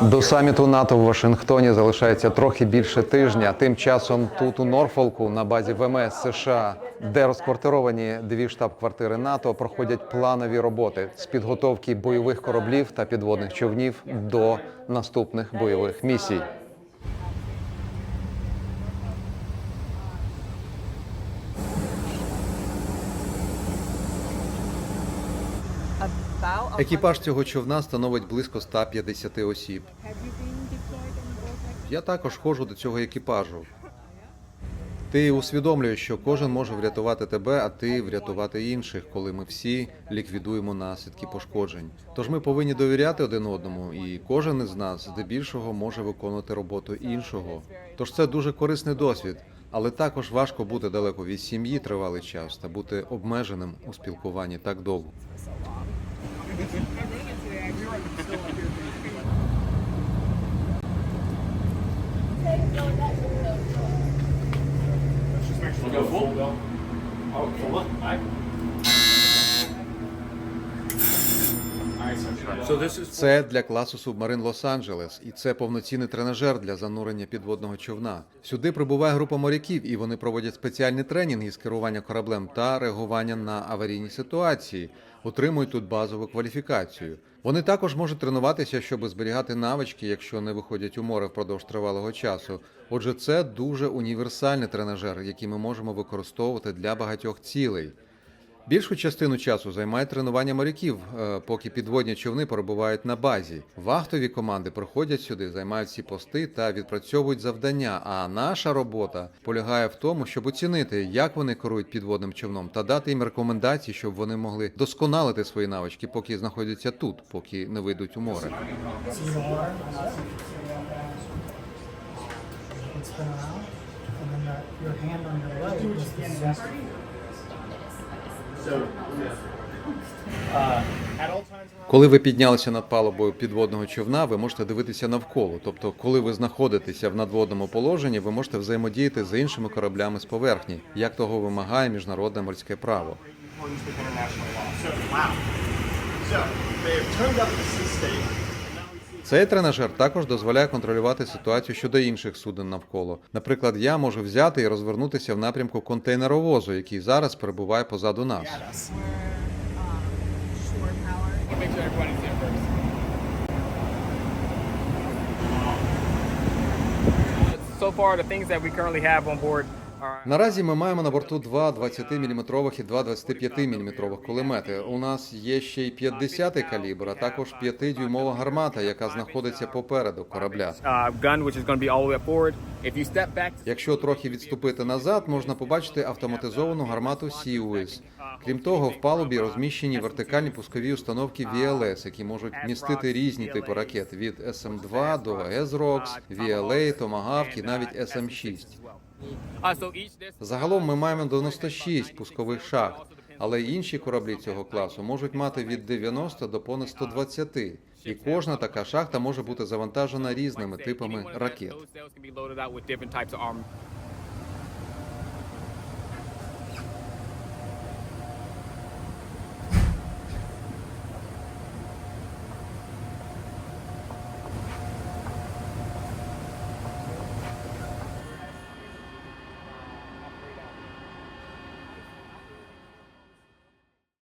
До саміту НАТО в Вашингтоні залишається трохи більше тижня. Тим часом тут у Норфолку на базі ВМС США, де розквартировані дві штаб-квартири НАТО, проходять планові роботи з підготовки бойових кораблів та підводних човнів до наступних бойових місій. Екіпаж цього човна становить близько 150 осіб. Я також ходжу до цього екіпажу. Ти усвідомлюєш, що кожен може врятувати тебе, а ти врятувати інших, коли ми всі ліквідуємо наслідки пошкоджень. Тож ми повинні довіряти один одному, і кожен із нас здебільшого може виконувати роботу іншого. Тож це дуже корисний досвід, але також важко бути далеко від сім'ї тривалий час та бути обмеженим у спілкуванні так довго. Go full? Oh, full up. Це для класу субмарин Лос-Анджелес, і це повноцінний тренажер для занурення підводного човна. Сюди прибуває група моряків, і вони проводять спеціальні тренінги з керування кораблем та реагування на аварійні ситуації, отримують тут базову кваліфікацію. Вони також можуть тренуватися, щоб зберігати навички, якщо не виходять у море впродовж тривалого часу. Отже, це дуже універсальний тренажер, який ми можемо використовувати для багатьох цілей. Більшу частину часу займає тренування моряків, е, поки підводні човни перебувають на базі. Вахтові команди приходять сюди, займають всі пости та відпрацьовують завдання. А наша робота полягає в тому, щоб оцінити, як вони керують підводним човном, та дати їм рекомендації, щоб вони могли досконалити свої навички, поки знаходяться тут, поки не вийдуть у море. Коли ви піднялися над палубою підводного човна, ви можете дивитися навколо. Тобто, коли ви знаходитеся в надводному положенні, ви можете взаємодіяти з іншими кораблями з поверхні, як того вимагає міжнародне морське право. So, wow. So, they have turned up the sea state. Цей тренажер також дозволяє контролювати ситуацію щодо інших суден навколо. Наприклад, я можу взяти і розвернутися в напрямку контейнеровозу, який зараз перебуває позаду нас. So far, the things that we currently have on board Наразі ми маємо на борту два 20-мм і два 25-мм кулемети. У нас є ще й 50-й калібр, а також 5-дюймова гармата, яка знаходиться попереду корабля. uh, Якщо трохи відступити назад, можна побачити автоматизовану гармату Сіуіс. Крім того, в палубі розміщені вертикальні пускові установки VLS, які можуть містити різні типи ракет від SM-2 до S-ROX, VLA, Tomahawk і навіть SM-6. Загалом ми маємо 96 пускових шахт, але інші кораблі цього класу можуть мати від 90 до понад 120. І кожна така шахта може бути завантажена різними типами ракет.